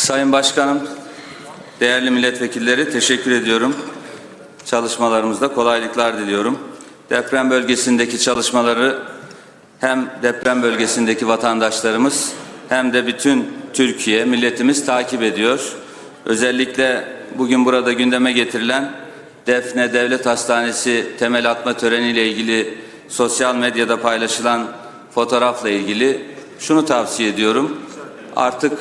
Sayın Başkanım, değerli milletvekilleri teşekkür ediyorum. Çalışmalarımızda kolaylıklar diliyorum. Deprem bölgesindeki çalışmaları hem deprem bölgesindeki vatandaşlarımız hem de bütün Türkiye, milletimiz takip ediyor. Özellikle bugün burada gündeme getirilen Defne Devlet Hastanesi temel atma töreniyle ilgili sosyal medyada paylaşılan fotoğrafla ilgili şunu tavsiye ediyorum. Artık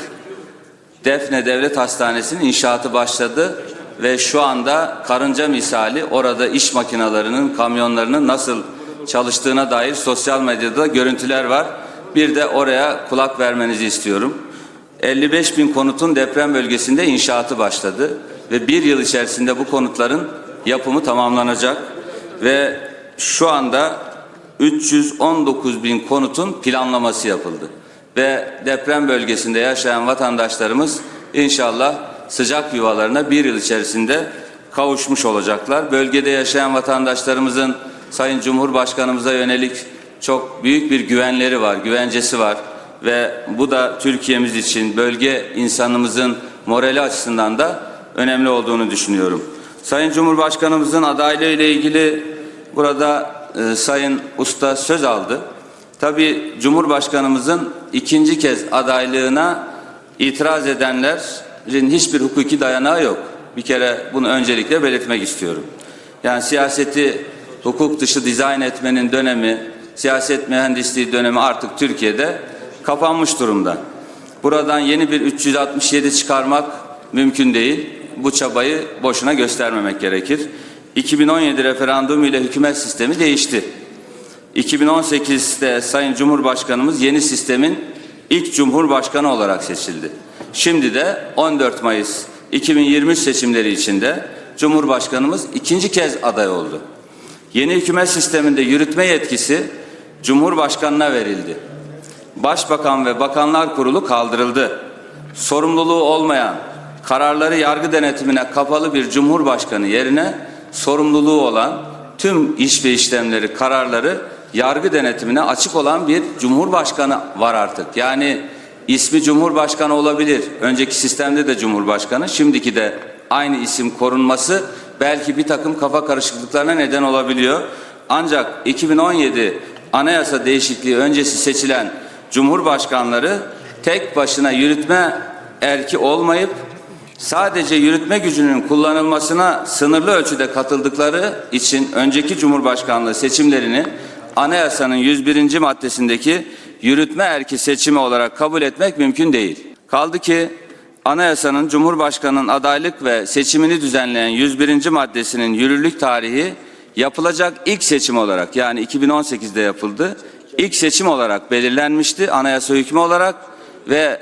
Defne Devlet Hastanesi'nin inşaatı başladı ve şu anda karınca misali orada iş makinelerinin, kamyonlarının nasıl çalıştığına dair sosyal medyada görüntüler var. Bir de oraya kulak vermenizi istiyorum. 55 bin konutun deprem bölgesinde inşaatı başladı ve bir yıl içerisinde bu konutların yapımı tamamlanacak ve şu anda 319 bin konutun planlaması yapıldı ve deprem bölgesinde yaşayan vatandaşlarımız inşallah sıcak yuvalarına bir yıl içerisinde kavuşmuş olacaklar. Bölgede yaşayan vatandaşlarımızın Sayın Cumhurbaşkanımıza yönelik çok büyük bir güvenleri var, güvencesi var ve bu da Türkiye'miz için bölge insanımızın morali açısından da önemli olduğunu düşünüyorum. Sayın Cumhurbaşkanımızın adaylığı ile ilgili burada e, Sayın Usta söz aldı. Tabii Cumhurbaşkanımızın ikinci kez adaylığına itiraz edenlerin hiçbir hukuki dayanağı yok. Bir kere bunu öncelikle belirtmek istiyorum. Yani siyaseti hukuk dışı dizayn etmenin dönemi, siyaset mühendisliği dönemi artık Türkiye'de kapanmış durumda. Buradan yeni bir 367 çıkarmak mümkün değil. Bu çabayı boşuna göstermemek gerekir. 2017 referandum ile hükümet sistemi değişti. 2018'de Sayın Cumhurbaşkanımız yeni sistemin ilk Cumhurbaşkanı olarak seçildi. Şimdi de 14 Mayıs 2023 seçimleri içinde Cumhurbaşkanımız ikinci kez aday oldu. Yeni hükümet sisteminde yürütme yetkisi Cumhurbaşkanına verildi. Başbakan ve Bakanlar Kurulu kaldırıldı. Sorumluluğu olmayan, kararları yargı denetimine kapalı bir Cumhurbaşkanı yerine sorumluluğu olan tüm iş ve işlemleri, kararları yargı denetimine açık olan bir Cumhurbaşkanı var artık. Yani ismi Cumhurbaşkanı olabilir. Önceki sistemde de Cumhurbaşkanı, şimdiki de aynı isim korunması belki bir takım kafa karışıklıklarına neden olabiliyor. Ancak 2017 anayasa değişikliği öncesi seçilen Cumhurbaşkanları tek başına yürütme erki olmayıp sadece yürütme gücünün kullanılmasına sınırlı ölçüde katıldıkları için önceki Cumhurbaşkanlığı seçimlerini anayasanın 101. maddesindeki yürütme erki seçimi olarak kabul etmek mümkün değil. Kaldı ki anayasanın Cumhurbaşkanı'nın adaylık ve seçimini düzenleyen 101. maddesinin yürürlük tarihi yapılacak ilk seçim olarak yani 2018'de yapıldı. İlk seçim olarak belirlenmişti anayasa hükmü olarak ve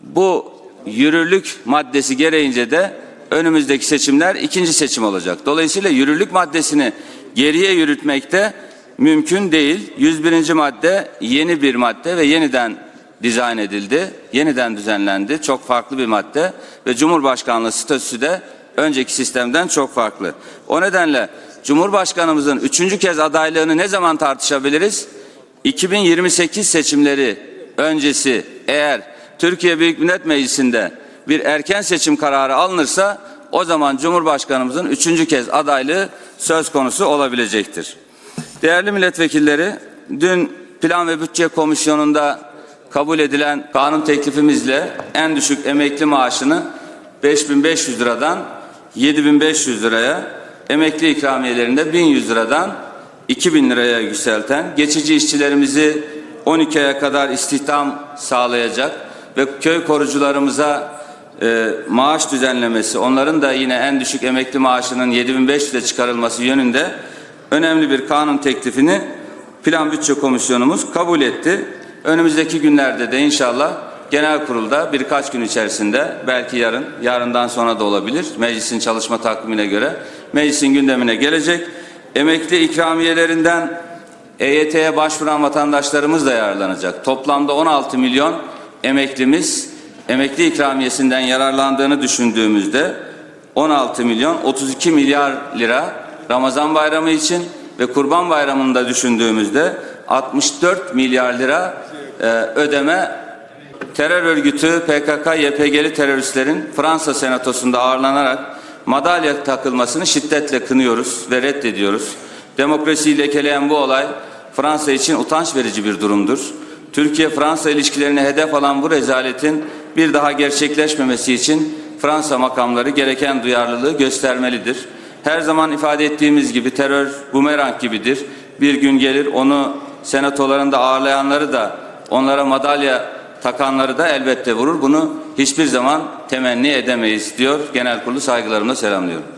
bu yürürlük maddesi gereğince de önümüzdeki seçimler ikinci seçim olacak. Dolayısıyla yürürlük maddesini geriye yürütmekte mümkün değil. 101. madde yeni bir madde ve yeniden dizayn edildi. Yeniden düzenlendi. Çok farklı bir madde ve Cumhurbaşkanlığı statüsü de önceki sistemden çok farklı. O nedenle Cumhurbaşkanımızın üçüncü kez adaylığını ne zaman tartışabiliriz? 2028 seçimleri öncesi eğer Türkiye Büyük Millet Meclisi'nde bir erken seçim kararı alınırsa o zaman Cumhurbaşkanımızın üçüncü kez adaylığı söz konusu olabilecektir. Değerli milletvekilleri, dün Plan ve Bütçe Komisyonu'nda kabul edilen kanun teklifimizle en düşük emekli maaşını 5500 liradan 7500 liraya, emekli ikramiyelerinde 1100 liradan 2000 liraya yükselten, geçici işçilerimizi 12 aya kadar istihdam sağlayacak ve köy korucularımıza e, maaş düzenlemesi, onların da yine en düşük emekli maaşının 7500'e çıkarılması yönünde önemli bir kanun teklifini Plan Bütçe Komisyonumuz kabul etti. Önümüzdeki günlerde de inşallah genel kurulda birkaç gün içerisinde belki yarın, yarından sonra da olabilir meclisin çalışma takvimine göre meclisin gündemine gelecek. Emekli ikramiyelerinden EYT'ye başvuran vatandaşlarımız da yararlanacak. Toplamda 16 milyon emeklimiz emekli ikramiyesinden yararlandığını düşündüğümüzde 16 milyon 32 milyar lira Ramazan bayramı için ve Kurban Bayramı'nda düşündüğümüzde 64 milyar lira e, ödeme terör örgütü PKK-YPG'li teröristlerin Fransa senatosunda ağırlanarak madalya takılmasını şiddetle kınıyoruz ve reddediyoruz. Demokrasiyi lekeleyen bu olay Fransa için utanç verici bir durumdur. Türkiye-Fransa ilişkilerini hedef alan bu rezaletin bir daha gerçekleşmemesi için Fransa makamları gereken duyarlılığı göstermelidir. Her zaman ifade ettiğimiz gibi terör bumerang gibidir. Bir gün gelir onu senatolarında ağırlayanları da onlara madalya takanları da elbette vurur. Bunu hiçbir zaman temenni edemeyiz diyor. Genel kurulu saygılarımla selamlıyorum.